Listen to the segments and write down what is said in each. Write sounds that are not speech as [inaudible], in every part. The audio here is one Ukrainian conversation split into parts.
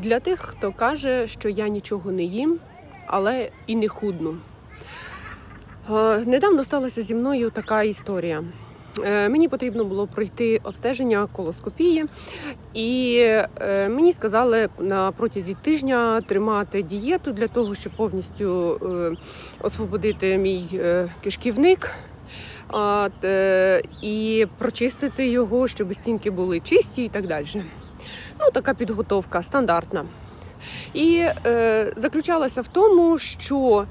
Для тих, хто каже, що я нічого не їм, але і не худну. Е, Недавно сталася зі мною така історія. Е, Мені потрібно було пройти обстеження колоскопії, і е, мені сказали на протязі тижня тримати дієту для того, щоб повністю освободити мій кишківник. І прочистити його, щоб стінки були чисті і так далі. Ну, така підготовка стандартна. І е, заключалася в тому, що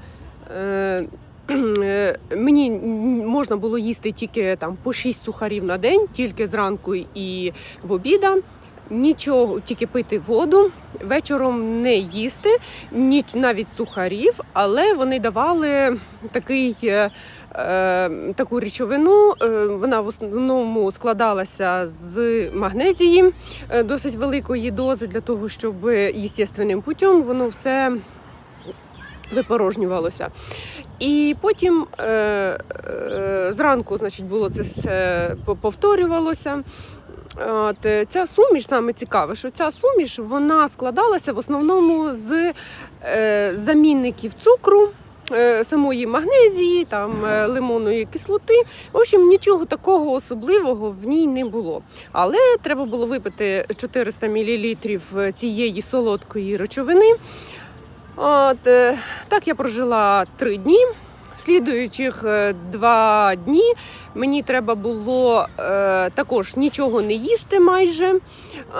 е, [clears throat] е, мені можна було їсти тільки там по 6 сухарів на день, тільки зранку і в обіда. Нічого, тільки пити воду, вечором не їсти, ні, навіть сухарів, але вони давали такий, е, е, таку речовину. Е, вона в основному складалася з магнезії, е, досить великої дози для того, щоб естественним путем воно все випорожнювалося. І потім е, е, зранку, значить, було це все повторювалося. От, е, ця суміш саме цікаве, що ця суміш вона складалася в основному з е, замінників цукру. е, Самої магнезії, там е, лимонної кислоти. В общем, нічого такого особливого в ній не було. Але треба було випити 400 мл цієї солодкої речовини. От, так я прожила три дні. Слідуючих е, два дні мені треба було е, також нічого не їсти майже.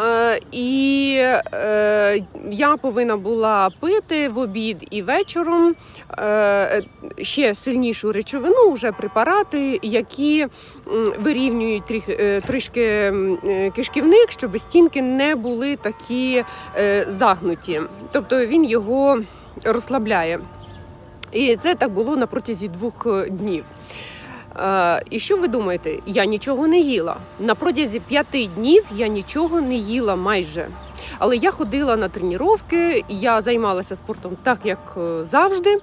Е, і е, я повинна була пити в обід і вечором е, ще сильнішу речовину, вже препарати, які вирівнюють тріх, е, трішки е, кишківник, щоб стінки не були такі е, загнуті. Тобто він його розслабляє. І це так було на протязі двох е, днів. Е, і що ви думаєте? Я нічого не їла. На протязі п'яти днів я нічого не їла майже. Але я ходила на тренування, я займалася спортом так, як е, завжди.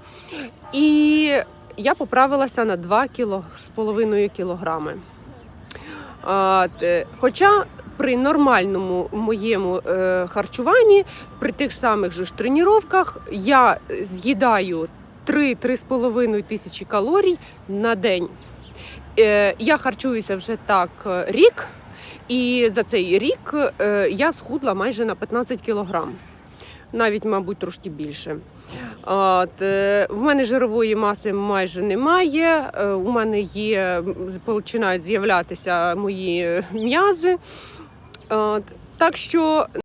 І я поправилася на 2 кіло з половиною кілограми. Хоча при нормальному моєму харчуванні, при тих самих же ж тренуваннях, я з'їдаю 3-3,5 тисячі калорій на день. Е, я харчуюся вже так е, рік, і за цей рік е, я схудла майже на 15 кілограм. Навіть, мабуть, трошки більше. От, в мене жирової маси майже немає. У мене є починають з'являтися мої м'язи. Так що